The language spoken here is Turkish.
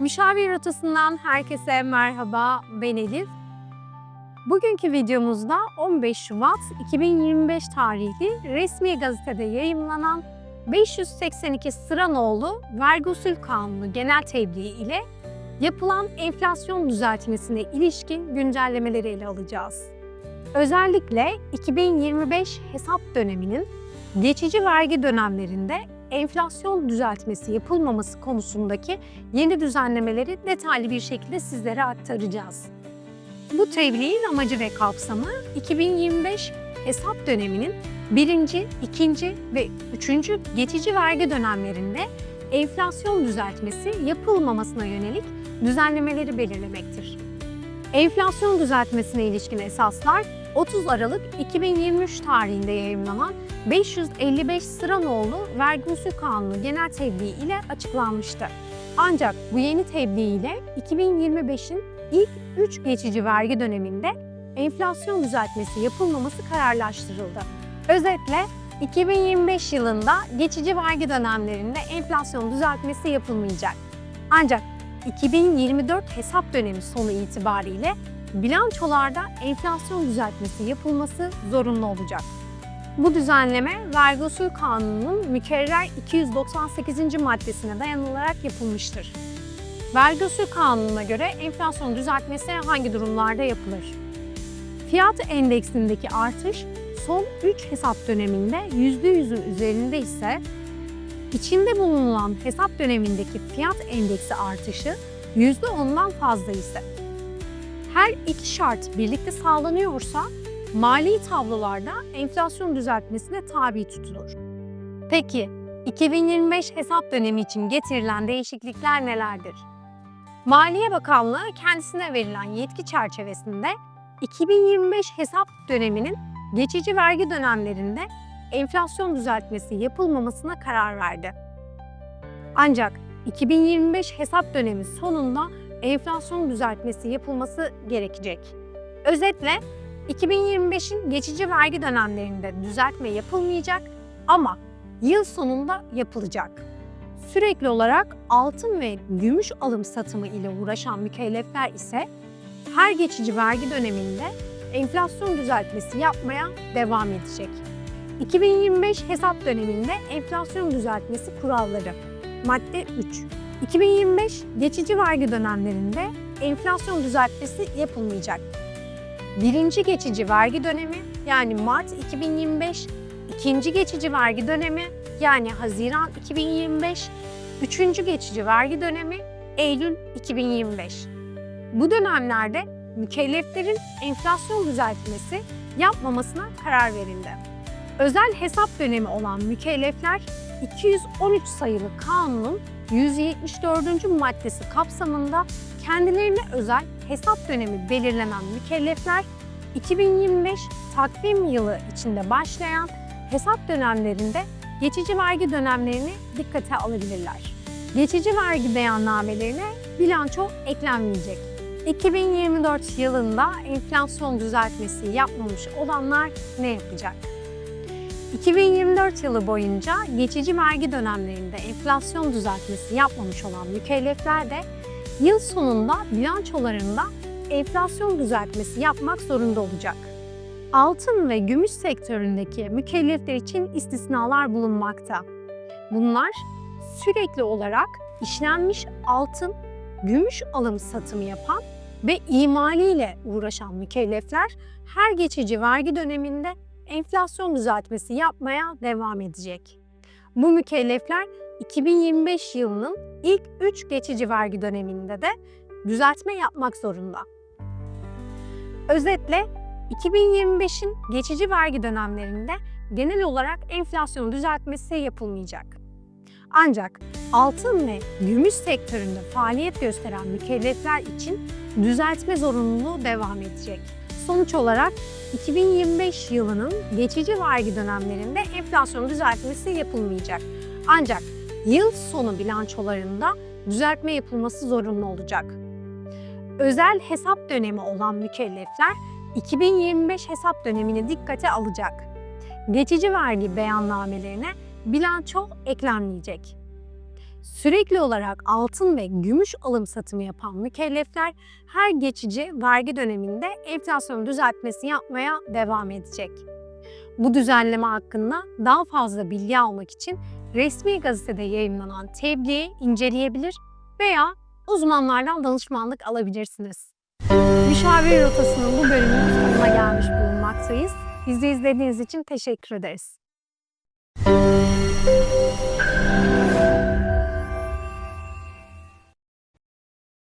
Müşavir Rotası'ndan herkese merhaba, ben Elif. Bugünkü videomuzda 15 Şubat 2025 tarihli resmi gazetede yayımlanan 582 sıra nolu vergi usul kanunu genel tebliği ile yapılan enflasyon düzeltmesine ilişkin güncellemeleri ele alacağız. Özellikle 2025 hesap döneminin geçici vergi dönemlerinde enflasyon düzeltmesi yapılmaması konusundaki yeni düzenlemeleri detaylı bir şekilde sizlere aktaracağız. Bu tebliğin amacı ve kapsamı 2025 hesap döneminin birinci, ikinci ve üçüncü geçici vergi dönemlerinde enflasyon düzeltmesi yapılmamasına yönelik düzenlemeleri belirlemektir. Enflasyon düzeltmesine ilişkin esaslar 30 Aralık 2023 tarihinde yayımlanan 555 sıra nolu vergi usul kanunu genel tebliği ile açıklanmıştı. Ancak bu yeni tebliğ ile 2025'in ilk 3 geçici vergi döneminde enflasyon düzeltmesi yapılmaması kararlaştırıldı. Özetle 2025 yılında geçici vergi dönemlerinde enflasyon düzeltmesi yapılmayacak. Ancak 2024 hesap dönemi sonu itibariyle bilançolarda enflasyon düzeltmesi yapılması zorunlu olacak. Bu düzenleme vergi usul kanununun mükerrer 298. maddesine dayanılarak yapılmıştır. Vergi usul kanununa göre enflasyon düzeltmesi hangi durumlarda yapılır? Fiyat endeksindeki artış son 3 hesap döneminde %100'ün üzerinde ise içinde bulunan hesap dönemindeki fiyat endeksi artışı %10'dan fazla ise her iki şart birlikte sağlanıyorsa mali tablolarda enflasyon düzeltmesine tabi tutulur. Peki 2025 hesap dönemi için getirilen değişiklikler nelerdir? Maliye Bakanlığı kendisine verilen yetki çerçevesinde 2025 hesap döneminin geçici vergi dönemlerinde enflasyon düzeltmesi yapılmamasına karar verdi. Ancak 2025 hesap dönemi sonunda enflasyon düzeltmesi yapılması gerekecek. Özetle 2025'in geçici vergi dönemlerinde düzeltme yapılmayacak ama yıl sonunda yapılacak. Sürekli olarak altın ve gümüş alım satımı ile uğraşan mükellefler ise her geçici vergi döneminde enflasyon düzeltmesi yapmaya devam edecek. 2025 hesap döneminde enflasyon düzeltmesi kuralları. Madde 3. 2025 geçici vergi dönemlerinde enflasyon düzeltmesi yapılmayacak. Birinci geçici vergi dönemi yani Mart 2025, ikinci geçici vergi dönemi yani Haziran 2025, üçüncü geçici vergi dönemi Eylül 2025. Bu dönemlerde mükelleflerin enflasyon düzeltmesi yapmamasına karar verildi. Özel hesap dönemi olan mükellefler 213 sayılı kanunun 174. maddesi kapsamında kendilerine özel hesap dönemi belirlenen mükellefler 2025 takvim yılı içinde başlayan hesap dönemlerinde geçici vergi dönemlerini dikkate alabilirler. Geçici vergi beyannamelerine bilanço eklenmeyecek. 2024 yılında enflasyon düzeltmesi yapmamış olanlar ne yapacak? 2024 yılı boyunca geçici vergi dönemlerinde enflasyon düzeltmesi yapmamış olan mükellefler de yıl sonunda bilançolarında enflasyon düzeltmesi yapmak zorunda olacak. Altın ve gümüş sektöründeki mükellefler için istisnalar bulunmakta. Bunlar sürekli olarak işlenmiş altın, gümüş alım satımı yapan ve imaliyle uğraşan mükellefler her geçici vergi döneminde enflasyon düzeltmesi yapmaya devam edecek. Bu mükellefler 2025 yılının ilk 3 geçici vergi döneminde de düzeltme yapmak zorunda. Özetle 2025'in geçici vergi dönemlerinde genel olarak enflasyon düzeltmesi yapılmayacak. Ancak altın ve gümüş sektöründe faaliyet gösteren mükellefler için düzeltme zorunluluğu devam edecek. Sonuç olarak 2025 yılının geçici vergi dönemlerinde enflasyon düzeltmesi yapılmayacak. Ancak yıl sonu bilançolarında düzeltme yapılması zorunlu olacak. Özel hesap dönemi olan mükellefler 2025 hesap dönemini dikkate alacak. Geçici vergi beyannamelerine bilanço eklenmeyecek. Sürekli olarak altın ve gümüş alım satımı yapan mükellefler her geçici vergi döneminde enflasyon düzeltmesi yapmaya devam edecek. Bu düzenleme hakkında daha fazla bilgi almak için resmi gazetede yayınlanan tebliği inceleyebilir veya uzmanlardan danışmanlık alabilirsiniz. Müşavir rotasının bu bölümünün sonuna gelmiş bulunmaktayız. Bizi izlediğiniz için teşekkür ederiz.